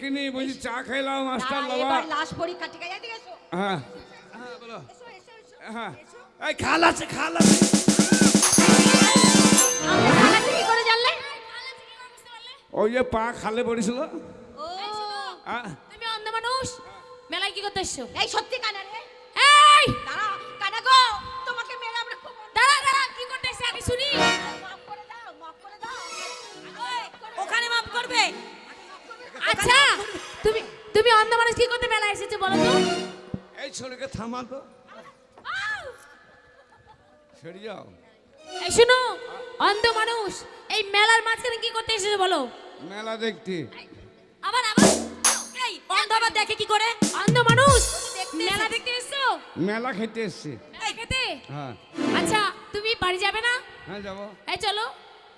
দেখিনি বলছি চা খাইলাম মাস্টার বাবা। এবার লাশ পরীক্ষা ঠিক আছে এসো হ্যাঁ। হ্যাঁ বলো। এসো এসো এসো। হ্যাঁ এই খাল আছে খাল আছে। কি করে জানলে? ওই যে পা খালে পড়েছিল। ও। হ্যাঁ। তুমি অন্ধ মানুষ মেলায় কি করতে এসছো? এই সত্যি কানা রে। এই! দাঁড়া কানা গো তোমাকে মেরে আমরা খুব দাঁড়া দাঁড়া কি করতে এসছে? আগে শুনি। মাফ করে দাও মাফ করে দাও। ওখানে মাপ করবে। আচ্ছা তুমি তুমি অন্ধ মানুষ কি করতে মেলায় এসেছ বলো তো? এই ছেলেকে থামা তো। সরে যাও। এই শুনো অন্ধ মানুষ এই মেলার মাঝখানে কি করতে এসেছ বলো? মেলা দেখতে। আবার আবার? এই অন্ধ আবার দেখে কি করে? অন্ধ মানুষ মেলা দেখতে এসছো? মেলা খেতে এসছি। খেতে? হ্যাঁ। আচ্ছা তুমি বাড়ি যাবে না? হ্যাঁ যাব। এই চলো।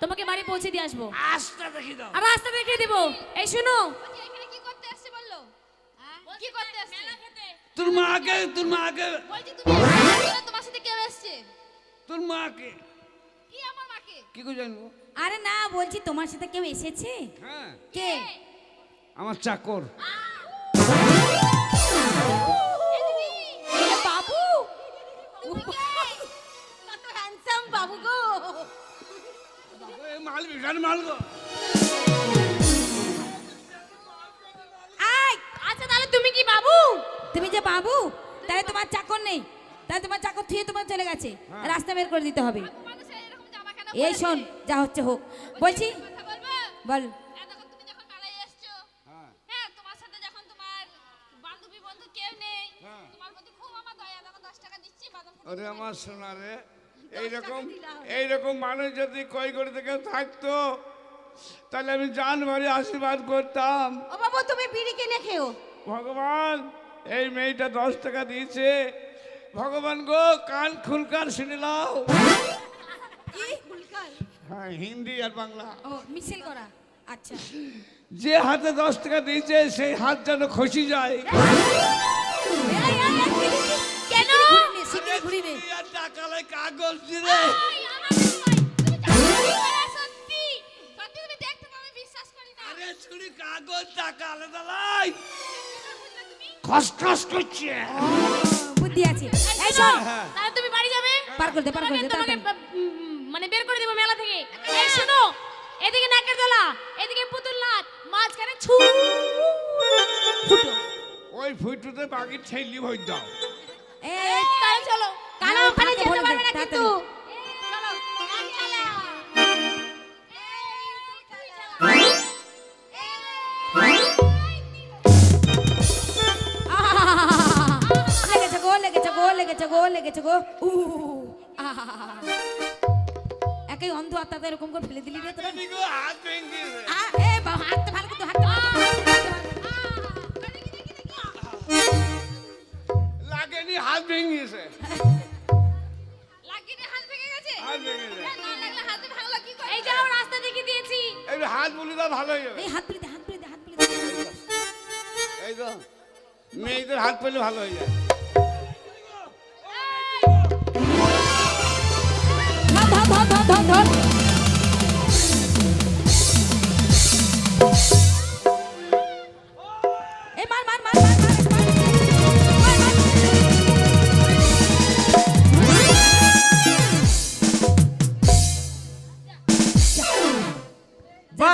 তোমাকে বাড়ি পৌঁছে দিয়ে আসব। আস্তে দেখি দাও। আর রাস্তা দেখে দিব। এই শুনো। কি করতে আসছে বলল? কি করতে আসছে? তোর মাকে তোর মাকে। বলছি তুমি তোমার সাথে কেউ এসছে? তোর মাকে। কি আমার মাকে? কি করে জানব? আরে না বলছি তোমার সাথে কেউ এসেছে? হ্যাঁ। কে? আমার চাকর। বাবু। বিশাল মাল গো আচ্ছা তাহলে তুমি কি বাবু? তুমি যে বাবু তাহলে তোমার চাকর নেই। তাহলে তোমার চাকর থুয়ে তোমার চলে গেছে। হ্যাঁ। রাস্তা বের করে দিতে হবে। এই শোন যা হচ্ছে হোক। বলছি বল। হ্যাঁ। হ্যাঁ। আরে আমার সোনা এইরকম এইরকম মানুষ যদি কই করে থেকে থাকতো তাহলে আমি জান ভরে আশীর্বাদ করতাম। ও বাবু তুমি বিড়ি কিনে খেও। ভগবান এই মেয়েটা দশ টাকা দিয়েছে। ভগবান গো কান খুলকার শুনে নাও। হ্যাঁ হিন্দি আর বাংলা। ও মিছিল করা। আচ্ছা। যে হাতে দশ টাকা দিয়েছে সেই হাত যেন খসি যায়। ঘুরিবে টাকালে কাগজ দিলে। চুরি কাগজ টাকালে দালাই খসখস করছে। বুদ্ধি আছে। হ্যাঁ, এই হ্যাঁ। শোন। হ্যাঁ। তাহলে তুমি বাড়ি যাবে? পার করে দে পার করে দে তোমাকে মানে বের করে দেব মেলা থেকে। এই শোনো এদিকে নাকের দলা এদিকে পুতুল নাচ মাঝখানে ছু। ফুটো। ওই ফুটোতে বাকি ছেলি হই দাও। তাহলে চলো কালো ওখানে লেগেছে গো লেগেছে গো উ একাই অন্ধ আত্মাতে এরকম করে ফেলে দিলি রে তোরা হাত ভালো কিন্তু হাত লাগেনি হাত ভেঙে গেছে হাত ভেঙে গেছে? হাত ভেঙে গেছে। না লাগলে হাতে ভাঙলো কি করে? এই যাও রাস্তা দেখিয়ে দিয়েছি। এই হাত বলি দাও ভালো এই হাত পেলে হাত পেলে হাত পেলে এই তো মেয়েদের হাত পেলে ভালো হয়ে যায়। ধর ধর ধর ধর। না।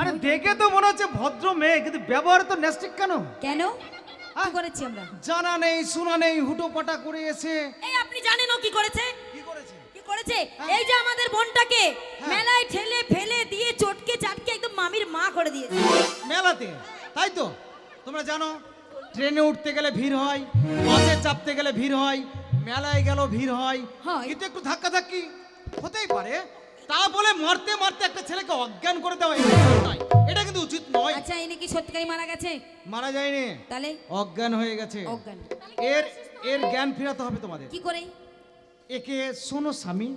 আরে দেখে তো মনে হচ্ছে ভদ্র মেয়ে কিন্তু ব্যবহার তো নেস্টিক কেন? কেন? হ্যাঁ? কি করেছি আমরা? জানা নেই শোনা নেই হুটো পাটা করে এসে। এই আপনি জানেন ও কি করেছে? কি করেছে? কি করেছে? হ্যাঁ। এই যে আমাদের বোনটাকে মেলায় ঠেলে ফেলে দিয়ে চটকে চাটকে একদম মামির মা করে দিয়েছে। মেলাতে? তাই তো? তোমরা জানো ট্রেনে উঠতে গেলে ভিড় হয় বাসে চাপতে গেলে ভিড় হয় মেলায় গেল ভিড় হয়। হয়। কিন্তু একটু ধাক্কা ধাক্কি হতেই পারে। তা বলে মারতে মারতে একটা ছেলেকে অজ্ঞান করে দেওয়া এটা উচিত নয়। এটা কিন্তু উচিত নয়। আচ্ছা ইনি কি সত্যিকারই মারা গেছে? মারা যায়নি। তাহলে? অজ্ঞান হয়ে গেছে। অজ্ঞান। এর এর জ্ঞান ফেরাতে হবে তোমাদের। কি করে? একে শোনো স্বামী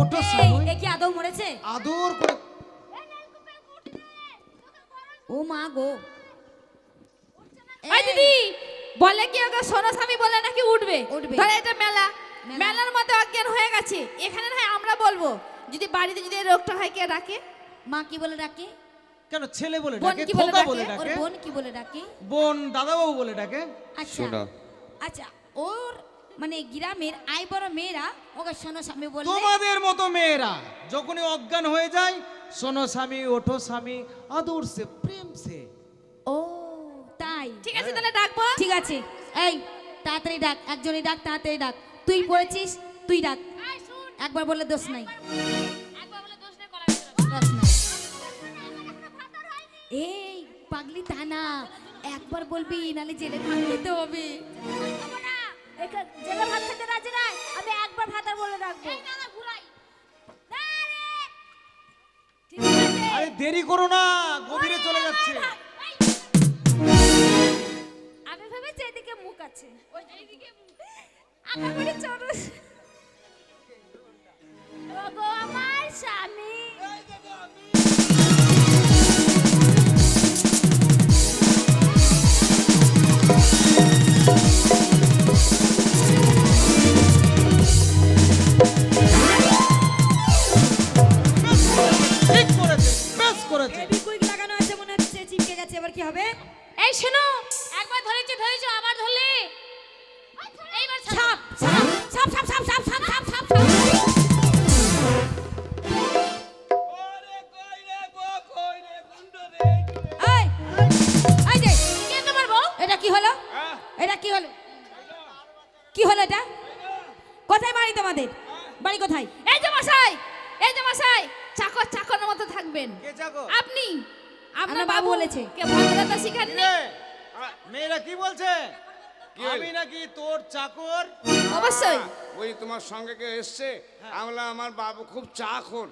ওঠো এই, স্বামী। এ কি আদৌ মরেছে? আদর করে ও মা গো। এই দিদি! বলে কি ওকে সোনা স্বামী বলে নাকি উঠবে? উঠবে। ধরে এটা মেলা। মেলা। মেলার মতো অজ্ঞান হয়ে গেছে। এখানে না আমরা বলব যদি বাড়িতে যদি রোগটা হয় কে রাখে মা কি বলে ডাকে? কেন ছেলে বলে ডাকে? কি বলে খোকা বলে ডাকে? ওর বোন কি বলে ডাকে? বোন দাদাবাবু বলে ডাকে? আচ্ছা। শোনো। আচ্ছা ওর মানে গ্রামের আই বড় মেয়েরা ওকে সোনো স্বামী বললে? তোমাদের মতো মেয়েরা যখনই অজ্ঞান হয়ে যায় শোনো স্বামী ওঠো স্বামী আদর সে প্রেম সে। ও তাই ঠিক আছে তাহলে ডাকবো। ঠিক আছে। এই তাড়াতাড়ি ডাক একজনই ডাক তাড়াতাড়ি ডাক। তুই পড়েছিস? তুই ডাক। একবার বললে দোষ নাই। বলে দোষ নেই নাই এই পাগলি তা না। একবার বলবি নালে জেলে ভাত খেতে হবে। জেলে ভাত খেতে রাজি নাই? আমি একবার ভাত বলে রাখব আরে দেরি করো না গভীরে চলে যাচ্ছে। আছে। আমার স্বামী বাড়ি কোথায়? এই যে মশাই এই যে মশাই চাকর চাকরের মতো থাকবেন। কে চাকর? আপনি আপনার বাবু বলেছে। কে ভদ্রতা শিখাননি রে, মেয়েরা কি বলছে? কি আমি নাকি তোর চাকর? অবশ্যই। ওই তোমার সঙ্গে কে এসছে? আমরা আমার বাবু খুব চা খোর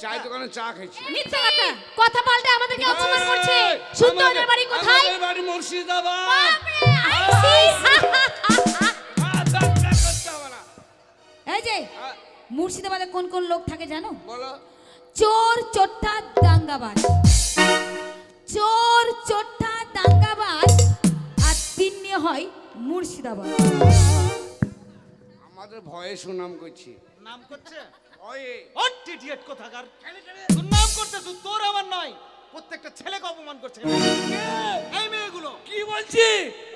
চাই দোকানে চা খেয়েছি। মিথ্যা কথা। কথা পাল্টে আমাদেরকে অপমান করছে। সুন্দরের আমাদের- বাড়ি কোথায়? আমাদের বাড়ি মুর্শিদাবাদ। যে মুর্শিদাবাদে কোন কোন লোক থাকে জানো? বলো। চোর চোট্টা দাঙ্গাবাজ। চোর চোট্টা দাঙ্গাবাজ আর তিন্নি হয় মুর্শিদাবাদ। আমাদের ভয়ে সুনাম করছি। নাম করছে? ভয়ে। অট ইডিয়েট কোথাকার? তোর নাম করছে তুই তোর আমার নয় প্রত্যেকটা ছেলেকে অপমান করছে। বলছি।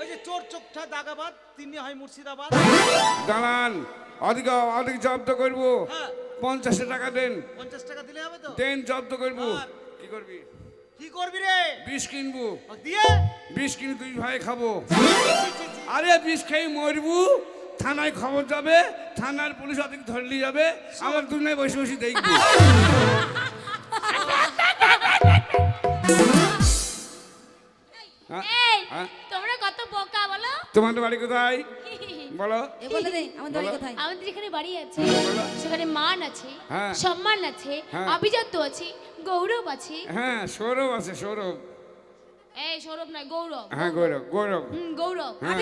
ওই যে চোর চোখটা দাগাবাদ তিনি হয় মুর্শিদাবাদ। দাঁড়ান অধিক অধিক জব্দ করব। হ্যাঁ। পঞ্চাশ টাকা দেন। পঞ্চাশ টাকা দিলে হবে তো? দেন জব্দ করব। আর? কি করবি? কি করবি রে? বিষ কিনবো। ও দিয়ে? বিষ কিনে তুই ভাই খাব। আরে বিষ খেয়ে মরবু। থানায় খবর যাবে। থানার পুলিশ অধিক ধরলি যাবে। আমার দুনিয়ায় বসে বসে দেখবি। তোমরা কত বোকা বলো? তোমাদের বাড়ি কোথায়? বলো। এ বলে দে আমাদের বাড়ি কোথায়? আমাদের যেখানে বাড়ি আছে সেখানে মান আছে হ্যাঁ। সম্মান আছে হ্যাঁ। আভিজাত্য আছে গৌরব আছে। হ্যাঁ সৌরভ আছে সৌরভ। এই সৌরভ নয় গৌরব। হ্যাঁ গৌরব গৌরব। হুম, গৌরব। হ্যাঁ।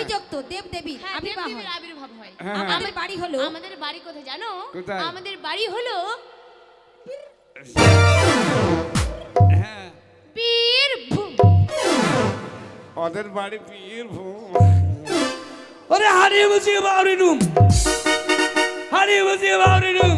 দেব দেবী হ্যাঁ, আবির্ভাব হয়। আবির্ভাব হয়। হ্যাঁ, হ্যাঁ। আমাদের বাড়ি হলো আমাদের বাড়ি কোথায় জানো? আমাদের বাড়ি হলো হ্যাঁ। বীরভূম। ওদের বাড়ি বীরভূম ওরে হারিয়ে বুঝিয়ে বাউরিনুম হারিয়ে বসিয়ে বুঝিয়ে বাউরিনুম